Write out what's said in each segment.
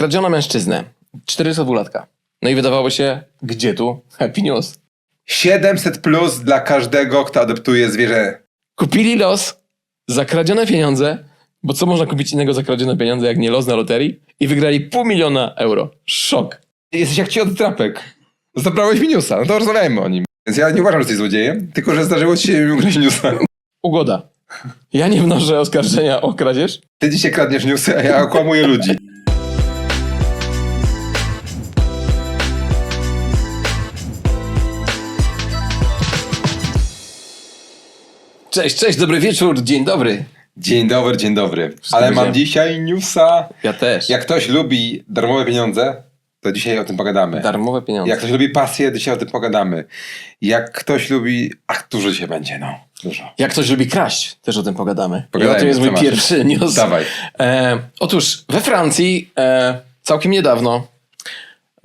Okradziono mężczyznę, 402-latka. No i wydawało się, gdzie tu happy news? 700 plus dla każdego, kto adoptuje zwierzę. Kupili los za kradzione pieniądze, bo co można kupić innego za kradzione pieniądze, jak nie los na loterii? I wygrali pół miliona euro. Szok. Jesteś jak ci od trapek. Zabrałeś mi newsa, no to rozmawiajmy o nim. Więc ja nie uważam, że jesteś złodziejem, tylko że zdarzyło ci się mi ukraść newsa. Ugoda. Ja nie wnoszę oskarżenia o kradzież. Ty dzisiaj kradniesz newsy, a ja okłamuję ludzi. Cześć, cześć, dobry wieczór, dzień dobry. Dzień dobry, dzień dobry. Ale mam dzisiaj newsa. Ja też. Jak ktoś lubi darmowe pieniądze, to dzisiaj o tym pogadamy. Darmowe pieniądze. Jak ktoś lubi pasję, dzisiaj o tym pogadamy. Jak ktoś lubi... Ach, dużo się będzie, no. Dużo. Jak ktoś lubi kraść, też o tym pogadamy. Pogadajmy, I to jest co mój masz? pierwszy news. Dawaj. E, otóż we Francji e, całkiem niedawno,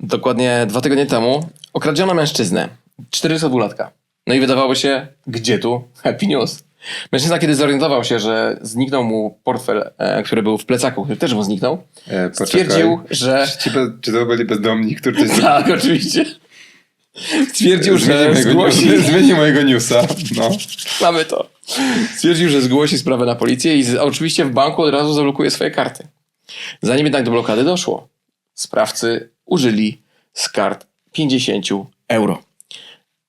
dokładnie dwa tygodnie temu, okradziono mężczyznę, 402-latka. No i wydawało się, gdzie tu happy news? Mężczyzna, kiedy zorientował się, że zniknął mu portfel, e, który był w plecaku, który też mu zniknął, E, poczekaj. stwierdził, że... Czy, czy to byli bezdomni, którzy coś Tak, oczywiście. Stwierdził, że mojego, zgłosi... Zmieni mojego newsa. No. Mamy to. Stwierdził, że zgłosi sprawę na policję i z, oczywiście w banku od razu zablokuje swoje karty. Zanim jednak do blokady doszło, sprawcy użyli z kart 50 euro.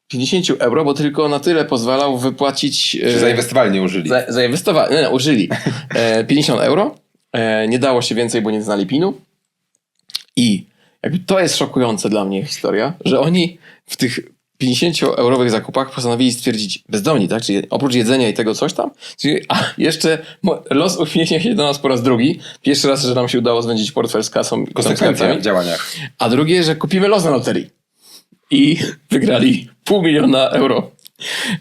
50 euro, bo tylko na tyle pozwalał wypłacić. e, Czy zainwestowali, nie użyli. za, zainwestowali, nie, nie, użyli e, 50 euro. E, nie dało się więcej, bo nie znali PIN-u. I jakby to jest szokujące dla mnie historia, że oni w tych 50-eurowych zakupach postanowili stwierdzić, bezdomni, tak? Czyli oprócz jedzenia i tego coś tam, czyli, a jeszcze los uśmiechnie się do nas po raz drugi. Pierwszy raz, że nam się udało zwędzić portfel z kasą i konsekwencjami. działaniach. A drugie, że kupimy los na loterii. I wygrali pół miliona euro.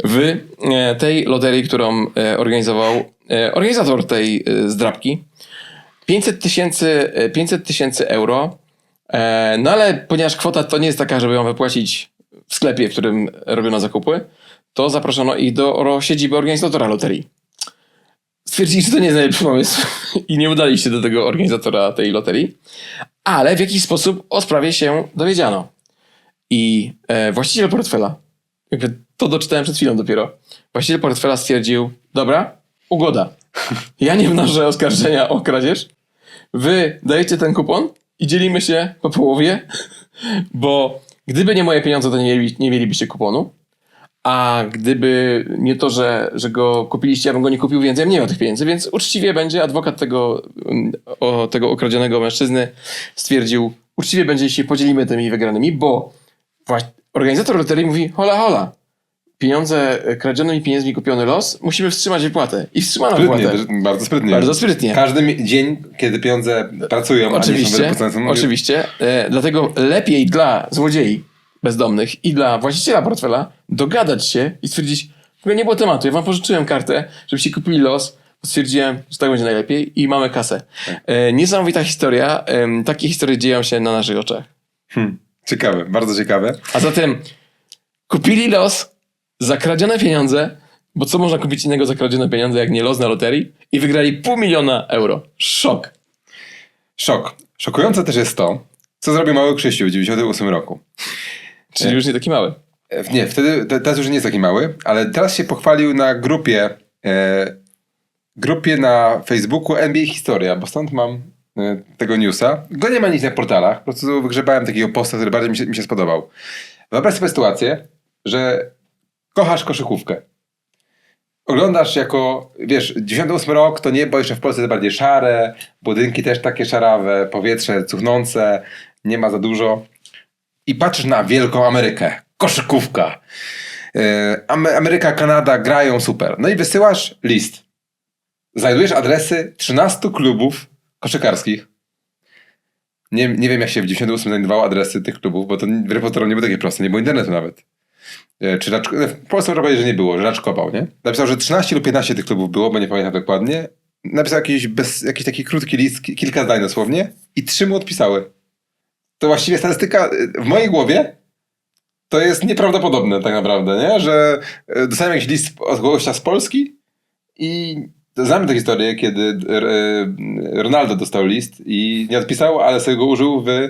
W e, tej loterii, którą e, organizował e, organizator tej zdrabki. 500 tysięcy e, 500 tysięcy euro. No ale ponieważ kwota to nie jest taka, żeby ją wypłacić w sklepie, w którym robiono zakupy, to zaproszono ich do siedziby organizatora loterii. Stwierdzili, że to nie jest najlepszy pomysł i nie udali się do tego organizatora tej loterii, ale w jakiś sposób o sprawie się dowiedziano. I e, właściciel portfela, jakby to doczytałem przed chwilą dopiero, właściciel portfela stwierdził, dobra, ugoda. Ja nie wnoszę oskarżenia o kradzież. Wy dajecie ten kupon i dzielimy się po połowie, bo gdyby nie moje pieniądze, to nie, nie mielibyście kuponu. A gdyby nie to, że, że go kupiliście, ja bym go nie kupił, więc ja bym nie miał tych pieniędzy, więc uczciwie będzie adwokat tego, mm, o, tego okradzionego mężczyzny stwierdził, uczciwie będzie, jeśli podzielimy tymi wygranymi, bo właśnie organizator loterii mówi, hola hola, pieniądze, e, kradzionymi pieniędzmi kupiony los, musimy wstrzymać wypłatę. I wstrzymano Sprytnie, wypłatę. bardzo sprytnie. Bardzo sprytnie. Każdy dzień, kiedy pieniądze pracują, a nie są Oczywiście, oczywiście. E, dlatego lepiej dla złodziei bezdomnych i dla właściciela portfela dogadać się i stwierdzić, w nie było tematu, ja wam pożyczyłem kartę, żebyście kupili los, stwierdziłem, że tak będzie najlepiej i mamy kasę. E, niesamowita historia. Em, takie historie dzieją się na naszych oczach. Hmm, ciekawe, bardzo ciekawe. A zatem kupili los za kradzione pieniądze, bo co można kupić innego za kradzione pieniądze, jak nie los na loterii i wygrali pół miliona euro. Szok. Szok. Szokujące też jest to, co zrobił mały Krzysiu w 98 roku. Czyli już nie taki mały. E, Nie, wtedy, te, teraz już nie jest taki mały, ale teraz się pochwalił na grupie, e, grupie na Facebooku NBA Historia, bo stąd mam tego newsa. Go nie ma nic na portalach, po prostu wygrzebałem takiego posta, który bardziej mi się, mi się spodobał. Wyobraź sobie sytuację, że kochasz koszykówkę. Oglądasz jako, wiesz, 98 rok to niebo jeszcze w Polsce jest bardziej szare, budynki też takie szarawe, powietrze cuchnące, nie ma za dużo. I patrzysz na wielką Amerykę, koszykówka. E, Ame- Ameryka, Kanada grają super. No i wysyłasz list. Znajdujesz adresy 13 klubów koszykarskich. Nie, nie wiem, jak się w 98 znajdowało adresy tych klubów, bo to w repozytorium nie było takie proste, nie było internetu nawet. E, Czy Racz, w Polsce można powiedzieć, że nie było, że Racz kopał, nie? Napisał, że 13 lub 15 tych klubów było, bo nie pamiętam dokładnie. Napisał jakiś, bez, jakiś taki krótki list, ki- kilka zdań dosłownie i trzy mu odpisały. To właściwie statystyka y, w mojej głowie to jest nieprawdopodobne tak naprawdę, nie? Że dostałem jakiś list od gościa z Polski i znamy tę historię, kiedy e, Ronaldo dostał list i nie odpisał, ale sobie go użył w, e,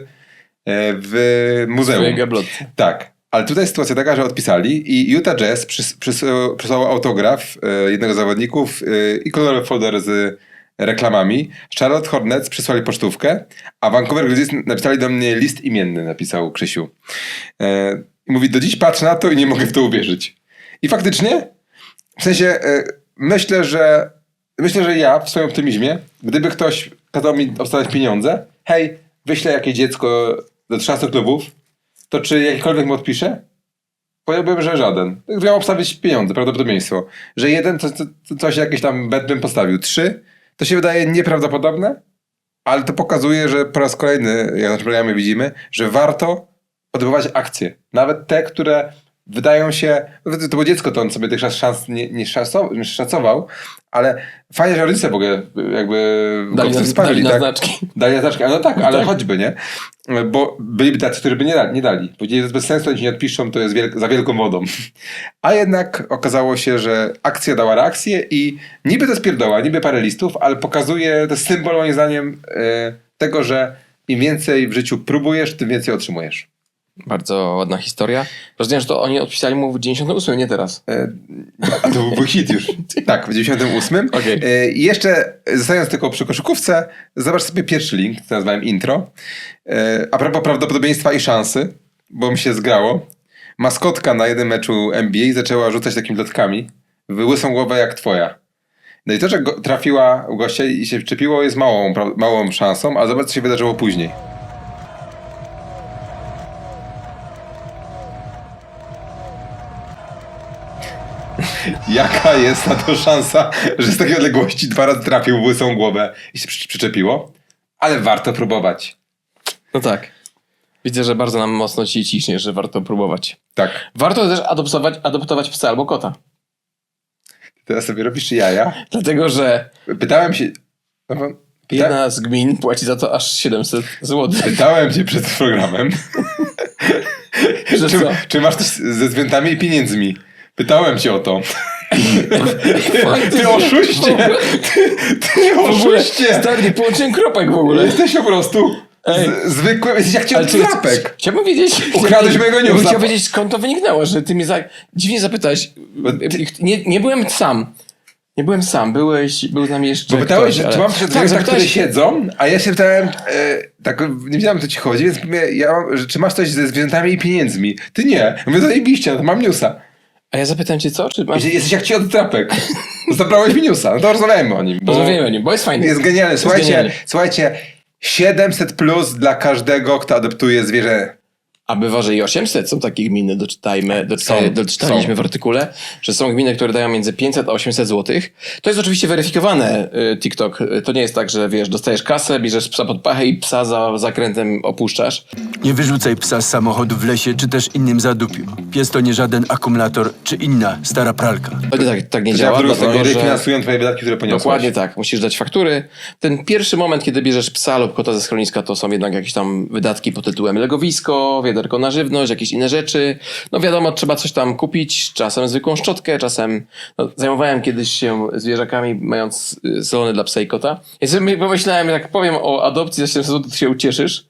w muzeum. Gablotce. Tak. Ale tutaj jest sytuacja taka, że odpisali i Utah Jazz przys, przysłał, przysłał autograf e, jednego z zawodników e, i kolorowy folder z reklamami. Charlotte Hornets przysłali pocztówkę, a Vancouver Grizzlies napisali do mnie list imienny, napisał Krzysiu. E, I mówi, do dziś patrzę na to i nie mogę w to uwierzyć. I faktycznie, w sensie, e, myślę, że myślę, że ja w swoim optymizmie, gdyby ktoś kazał mi obstawiać pieniądze, hej, wyślę jakieś dziecko do 13 klubów, to czy jakikolwiek mu odpisze? Powiedziałbym, że żaden. Miał obstawić pieniądze, prawdopodobieństwo. Że jeden, to, to, to coś jakiś tam bet bym postawił. Trzy, to się wydaje nieprawdopodobne, ale to pokazuje, że po raz kolejny, jak na programie widzimy, że warto podejmować akcje. Nawet te, które wydają się... To było dziecko, to on sobie tych szans nie, nie szacował, ale fajnie, że rodzice w ogóle jakby Dali go wsparli, dali tak? znaczki. Dali na znaczki, no tak, ale tak. choćby, nie? Bo byliby tacy, którzy by nie dali. Nie dali. Powiedzieli, że bez sensu, oni nie odpiszą, to jest wielk- za wielką wodą. A jednak okazało się, że akcja dała reakcję i niby to jest pierdoła, niby parę listów, ale pokazuje, to jest symbol moim zdaniem e, tego, że im więcej w życiu próbujesz, tym więcej otrzymujesz. Bardzo ładna historia. Rozumiem, że to oni odpisali mu w 98, nie teraz. E, A to był hit już. Tak, w 98. Okej. E, I jeszcze zostając tylko przy koszykówce, zobacz sobie pierwszy link, co nazwałem intro. E, A propos prawdopodobieństwa i szansy, bo mi się zgrało. Maskotka na jednym meczu NBA zaczęła rzucać takimi lotkami w łysą głowę jak twoja. No i to, że go, trafiła u gościa i się wczepiło jest małą, pra- małą szansą, ale zobacz co się wydarzyło później. Jaka jest na to szansa, że z takiej odległości dwa razy trafił w łysą głowę i się przy- przyczepiło? Ale warto próbować. No tak. Widzę, że bardzo nam mocno ci ciśnie, że warto próbować. Tak. Warto też adoptować, adoptować psa albo kota. Teraz sobie robisz jaja. Dlatego, że Pytałem się... no, Pyta... jedna z gmin płaci za to aż 700 zł. Pytałem cię przed programem, czy, czy masz coś ze zwierzętami i pieniędzmi. Pytałem cię o to. Ty oszuście! Ty, ty oszuście! stary, połączyłem kropek w ogóle. Jesteś po prostu Ej. z, zwykły, jesteś jak cię drapek. chciałbym wiedzieć... Ukradłeś mojego newsa. chciał wiedzieć, skąd to wyniknęło, że ty mnie za... dziwnie zapytałeś. Nie, nie byłem sam. Nie byłem sam, byłeś, był z nami jeszcze Bo pytałeś, ktoś, ale- czy mam przed tak, tak, które zapytałeś- siedzą, a ja się pytałem, e, tak nie wiedziałem o co ci chodzi, więc mówię, ja mam, że, czy masz coś ze zwierzętami i pieniędzmi? Ty nie. Mówię, zajebiście, no to mam newsa. A ja zapytałem cię co? Czy masz... Jesteś, jak ci od drapek. Zabrałeś mi newsa, no to rozmawiajmy o nim. Bo Porozmawiamy o nim, bo jest fajny. Jest genialny. Słuchajcie, genialny. słuchajcie, 700 plus dla każdego, kto adoptuje zwierzę. A bywa, że i 800 są takie gminy, doczytajmy, doczytaj, Są, doczytaliśmy są. w artykule, że są gminy, które dają między 500 a 800 zł. To jest oczywiście weryfikowane, y, TikTok. To nie jest tak, że wiesz, dostajesz kasę, bierzesz psa pod pachę i psa za zakrętem opuszczasz. Nie wyrzucaj psa z samochodu w lesie czy też innym zadupiu. Pies to nie żaden akumulator czy inna stara pralka. To tak, tak nie To działa, drugą dlatego że... refinansują twoje wydatki, które poniosłeś. Dokładnie tak. Musisz dać faktury. Ten pierwszy moment, kiedy bierzesz psa lub kota ze schroniska, to są jednak jakieś tam wydatki pod tytułem legowisko, wiaderko na żywność, jakieś inne rzeczy. No wiadomo, trzeba coś tam kupić, czasem zwykłą szczotkę, czasem... No, zajmowałem kiedyś się zwierzakami, mając y, salony dla psa i kota. I sobie pomyślałem, jak powiem o adopcji za 700 zł, to się ucieszysz.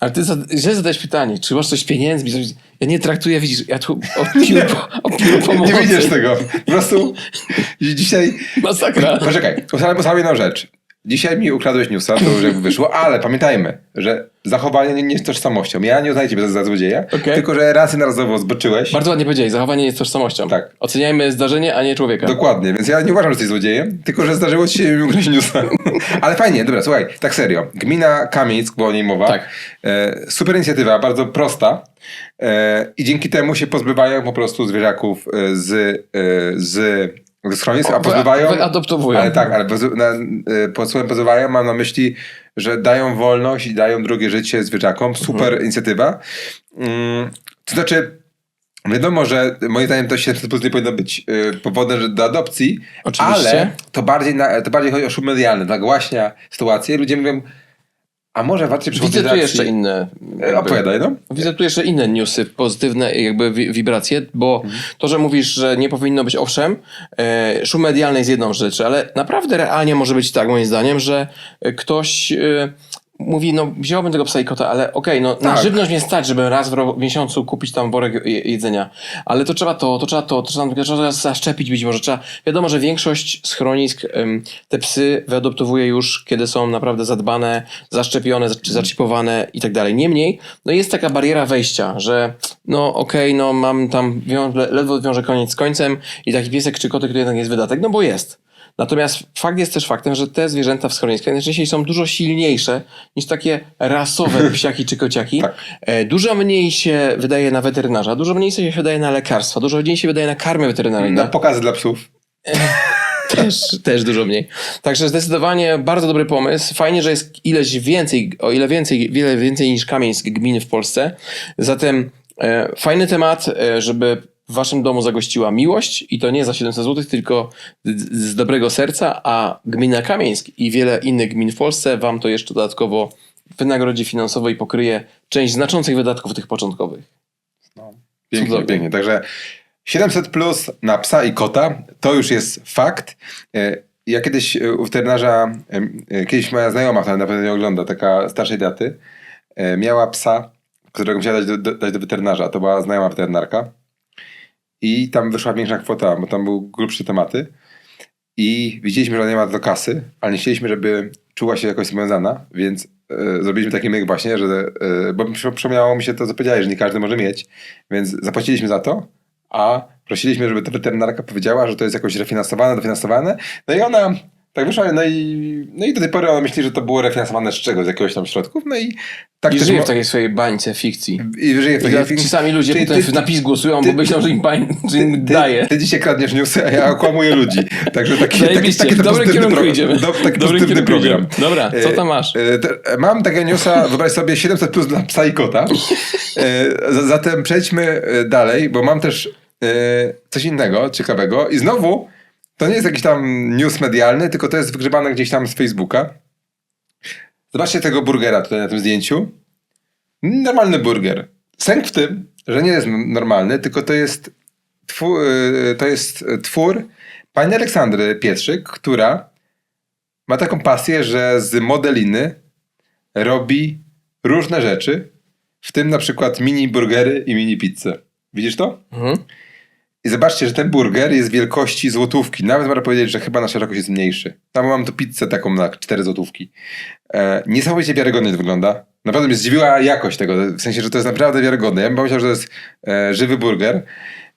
Ale ty za- źle zadałeś pytanie, czy masz coś pieniędzmi? Coś... Ja nie traktuję, widzisz, ja tu o piór, o piór pomocy. Nie widzisz tego. Po prostu dzisiaj Masakra. Poczekaj, ustalmy ustalmy jedną rzecz. Dzisiaj mi ukradłeś newsa, to już jakby wyszło, ale pamiętajmy, że zachowanie nie, nie jest tożsamością. Ja nie uznaję ciebie za, za złodzieja, Okej. tylko że raz jednorazowo zboczyłeś. Bardzo ładnie powiedziałeś, zachowanie jest tożsamością. Tak. Oceniajmy zdarzenie, a nie człowieka. Dokładnie, więc ja nie uważam, że jesteś złodziejem, tylko że zdarzyło ci się mi ukraść newsa. ale fajnie, dobra, słuchaj, tak serio. Gmina Kamieńsk, bo o niej mowa. Tak. E, super inicjatywa, bardzo prosta. E, I dzięki temu się pozbywają po prostu zwierzaków e, z, e, z, schronisk, a pozbywają... wyadoptowują. Ale tak, ale pozy- na, e, pod słowem pozbywają mam na myśli, że dają wolność i dają drugie życie zwierzakom. Super Mhm. inicjatywa. Mm, to znaczy... Wiadomo, że moim zdaniem to 700 plus nie powinno być y, powodem do adopcji, Oczywiście. ale to bardziej, na, to bardziej chodzi o szum medialny, nagłaśnia sytuację. Ludzie mówią, A może warto się przychodzić Widzę tu akcji? jeszcze inne. E, jakby- Opowiadaj, no. Widzę tu jeszcze inne newsy, pozytywne jakby wi- wibracje, bo to, że mówisz, że nie powinno być owszem, e, szum medialny jest jedną rzecz, ale naprawdę realnie może być tak, moim zdaniem, że ktoś e, mówi, no wziąłbym tego psa i kota, ale okej, no na Tak. żywność mnie stać, żeby raz w, miesiącu kupić tam worek je- jedzenia, ale to trzeba to, to trzeba to, to trzeba, to trzeba zaszczepić być może, trzeba, wiadomo, że większość schronisk te psy wyadoptowuje już, kiedy są naprawdę zadbane, zaszczepione, zaczipowane i tak dalej. Niemniej, no jest taka bariera wejścia, że no okej, no mam tam, wią- le- ledwo wiążę koniec z końcem i taki piesek czy kotek to jednak jest wydatek, no bo jest. Natomiast fakt jest też faktem, że te zwierzęta w schroniskach najczęściej są dużo silniejsze niż takie rasowe psiaki czy kociaki. Tak. E, Dużo mniej się wydaje na weterynarza, dużo mniej się wydaje na lekarstwa, dużo mniej się wydaje na karmy weterynaryjne. Na pokazy dla psów. Też, też dużo mniej. Także zdecydowanie bardzo dobry pomysł. Fajnie, że jest ileś więcej, o ile więcej, wiele więcej niż kamieńsk gmin w Polsce. Zatem e, fajny temat, e, żeby w waszym domu zagościła miłość i to nie za 700 zł, tylko z, dobrego serca, a gmina Kamieńsk i wiele innych gmin w Polsce wam to jeszcze dodatkowo wynagrodzi finansowo i pokryje część znaczących wydatków tych początkowych. Pięknie, Cudownie. pięknie. Także 700 plus na psa i kota to już jest fakt. E, Ja kiedyś e, u weterynarza, e, kiedyś moja znajoma, która na pewno nie ogląda, taka starszej daty, miała psa, którego musiała dać do, do, dać do weterynarza. To była znajoma weterynarka. I tam wyszła większa kwota, bo tam były grubsze tematy. I widzieliśmy, że ona nie ma do kasy, ale nie chcieliśmy, żeby czuła się jakoś związana, więc e, zrobiliśmy taki myk właśnie, że, e, bo przy- przypomniało mi się to, co powiedziałeś, że nie każdy może mieć, więc zapłaciliśmy za to, a prosiliśmy, żeby ta weterynarka powiedziała, że to jest jakoś refinansowane, dofinansowane. No i ona tak wyszła, no i, no i do tej pory ona myśli, że to było refinansowane z czego, z jakiegoś tam środków, no i tak I żyje w takiej swojej bańce fikcji. i żyje w takiej teraz ci sami ludzie Czyli potem ty- w napis głosują, ty- bo myślą, że im, że im ty, daje. Ty dzisiaj kradniesz newsy, a ja okłamuję ludzi. Także taki, taki, taki w dobrym kierunku pro- idziemy. Do, taki dobrym pozytywny program. idziemy. Dobra, co tam masz? E, e, te- Mam takiego newsa, wyobraź sobie 700 plus dla psa i kota. E, za- Zatem przejdźmy e, dalej, bo mam też e, coś innego, ciekawego. I znowu, to nie jest jakiś tam news medialny, tylko to jest wygrzebane gdzieś tam z Facebooka. Zobaczcie tego burgera tutaj na tym zdjęciu. Normalny burger. Sęk w tym, że nie jest normalny, tylko to jest, twór, to jest twór pani Aleksandry Pietrzyk, która ma taką pasję, że z modeliny robi różne rzeczy, w tym na przykład mini burgery i mini pizzę. Widzisz to? Mhm. I zobaczcie, że ten burger jest wielkości złotówki. Nawet można powiedzieć, że chyba na szerokość jest mniejszy. Tam mam tu pizzę taką na 4 złotówki. E, niesamowicie wiarygodnie to wygląda. Naprawdę mnie zdziwiła jakość tego. W sensie, że to jest naprawdę wiarygodne. Ja bym pomyślał, że to jest e, żywy burger.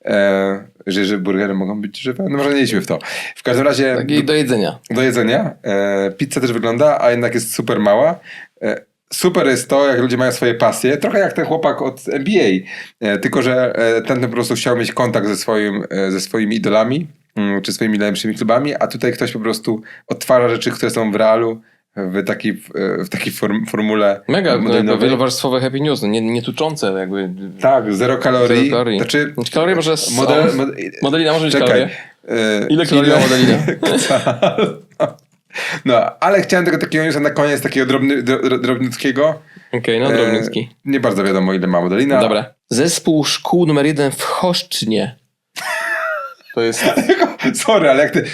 E, że żywe burgery mogą być żywe? No może nie idźmy w to. W każdym razie Takie do jedzenia. do jedzenia. E, pizza też wygląda, a jednak jest super mała. E, super jest to, jak ludzie mają swoje pasje. Trochę jak ten chłopak od NBA. E, tylko, że e, ten po prostu chciał mieć kontakt ze, swoim, e, ze swoimi idolami, mm, czy swoimi najlepszymi klubami, a tutaj ktoś po prostu odtwarza rzeczy, które są w realu, w takiej, w, takiej form, formule Mega, no, wielowarstwowe happy news, nie, nie tuczące jakby. Tak, zero kalorii. Zero kalorii. Znaczy, Znaczy, kalorie może z- model, są. mod, Modelina może mieć Czekaj. kalorie. Ile kalorii ma modelina? No, ale chciałem tego takiego newsa na koniec, takiego drobny, dro, drobniutkiego. Okej, no drobniutki. E, nie bardzo wiadomo, ile ma modelina. Dobra. Zespół szkół numer jeden w Choszcznie. To jest Sorry, ale jak ty...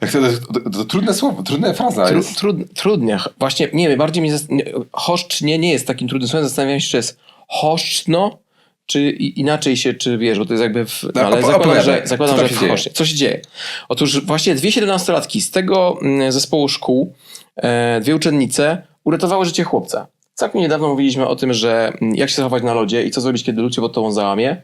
Jak to, to, to, trudne słowo, trudna fraza tru, jest. trud, trudnie. Właśnie, nie wiem, bardziej mi... zas- nie, Choszcznie nie jest takim trudnym słowem. Zastanawiam się, czy jest choszczno, czy inaczej się, czy wiesz, bo to jest jakby w... No, ale zakładam, że, zakładam, Co że się w dzieje? Choszcznie. Co się dzieje? Otóż właśnie dwie 17-latki z tego mm, zespołu szkół, e, dwie uczennice, uratowały życie chłopca. Całkiem niedawno mówiliśmy o tym, że mm, jak się zachować na lodzie i co zrobić, kiedy lód się pod tobą załamie.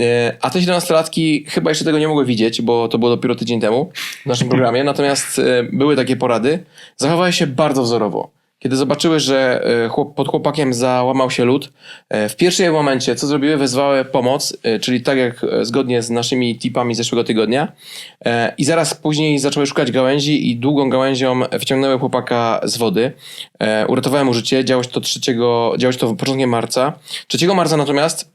E, A te 17-latki chyba jeszcze tego nie mogły widzieć, bo to było dopiero tydzień temu w naszym programie. Natomiast e, były takie porady. Zachowały się bardzo wzorowo. Kiedy zobaczyły, że e, chłop, pod chłopakiem załamał się lód, e, w pierwszym momencie co zrobiły? Wezwały pomoc, e, czyli tak jak zgodnie z naszymi tipami z zeszłego tygodnia. I zaraz później zaczęły szukać gałęzi i długą gałęzią wyciągnęły chłopaka z wody. Uratowały mu życie. Działo się to 3, działo się to początkiem marca. 3 marca natomiast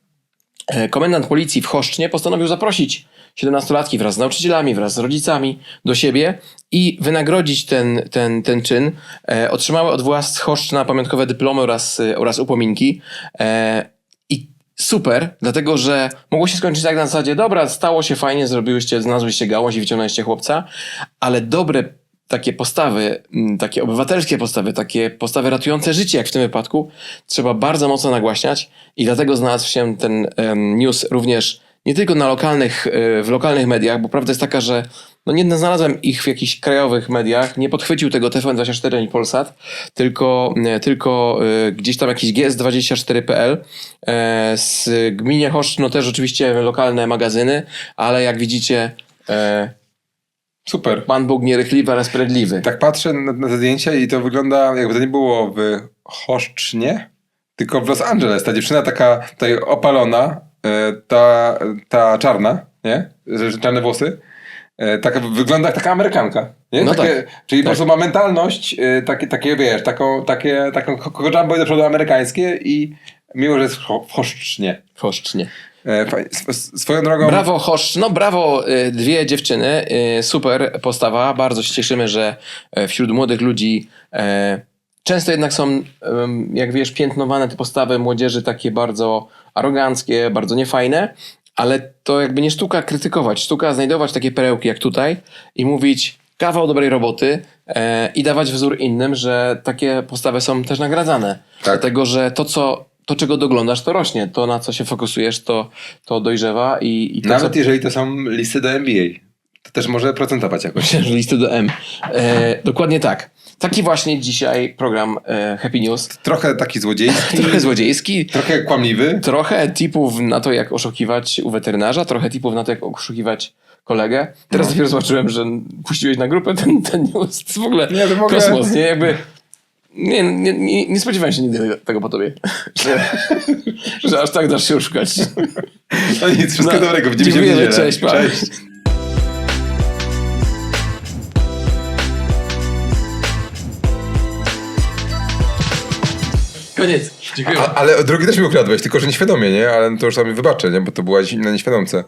Komendant policji w Choszcznie postanowił zaprosić 17-latki wraz z nauczycielami, wraz z rodzicami do siebie i wynagrodzić ten, ten, ten czyn. E, otrzymały od władz Choszczna pamiątkowe dyplomy oraz, e, oraz upominki. E, I super, dlatego że mogło się skończyć tak na zasadzie, dobra, stało się fajnie, zrobiłyście, znalazłyście gałąź i wyciągnęliście chłopca, ale dobre takie postawy, takie obywatelskie postawy, takie postawy ratujące życie, jak w tym wypadku, trzeba bardzo mocno nagłaśniać i dlatego znalazł się ten em, news również nie tylko na lokalnych, e, w lokalnych mediach, bo prawda jest taka, że no nie znalazłem ich w jakichś krajowych mediach, nie podchwycił tego TVN24 ani Polsat, tylko, e, tylko e, gdzieś tam jakiś GS24.pl e, z gminie Choszczno też oczywiście lokalne magazyny, ale jak widzicie Super. Pan Bóg nierychliwy, ale sprawiedliwy. Tak patrzę na, na te zdjęcia i to wygląda jakby to nie było w Choszcznie, tylko w Los Angeles. Ta dziewczyna taka tutaj opalona, ta, ta czarna, nie? Czarne włosy. E, taka, wygląda jak taka Amerykanka. Nie? No takie, tak. Czyli po Tak. prostu ma mentalność, e, takie, takie wiesz, taką, takie, taką kokorzambo do przodu amerykańskie i miło, że jest w Choszcznie. Choszcznie. E, swoją drogą... Brawo Choszcz, no brawo dwie dziewczyny, super postawa, bardzo się cieszymy, że e, wśród młodych ludzi e, często jednak są, jak wiesz, piętnowane te postawy młodzieży takie bardzo aroganckie, bardzo niefajne, ale to jakby nie sztuka krytykować, sztuka znajdować takie perełki jak tutaj i mówić kawał dobrej roboty e, i dawać wzór innym, że takie postawy są też nagradzane. Dlatego, że to, co, to czego doglądasz, to rośnie. To, na co się fokusujesz, to, to dojrzewa i, i to, Nawet co... jeżeli to są listy do NBA, to też może procentować jakoś. Listy do M. E, dokładnie tak. Taki właśnie dzisiaj program e, Happy News. Trochę taki złodziejski, Trochę złodziejski, trochę kłamliwy. trochę tipów na to, jak oszukiwać u weterynarza, trochę tipów na to, jak oszukiwać kolegę. Teraz dopiero zobaczyłem, że puściłeś na grupę ten, ten news. To w ogóle Nie, to ogóle- kosmos, nie? Jakby... Nie, nie, nie, nie spodziewałem się nigdy tego po tobie. Że, aż tak dasz się oszukać. No nic, wszystkiego No, dobrego. Widzimy się w niedzielę. cześć, pa. cześć. Koniec. Dziękuję. A, ale drugi też mi ukradłeś, tylko że nieświadomie, nie? Ale to już tam mi wybaczę, nie? Bo to była na nieświadomce.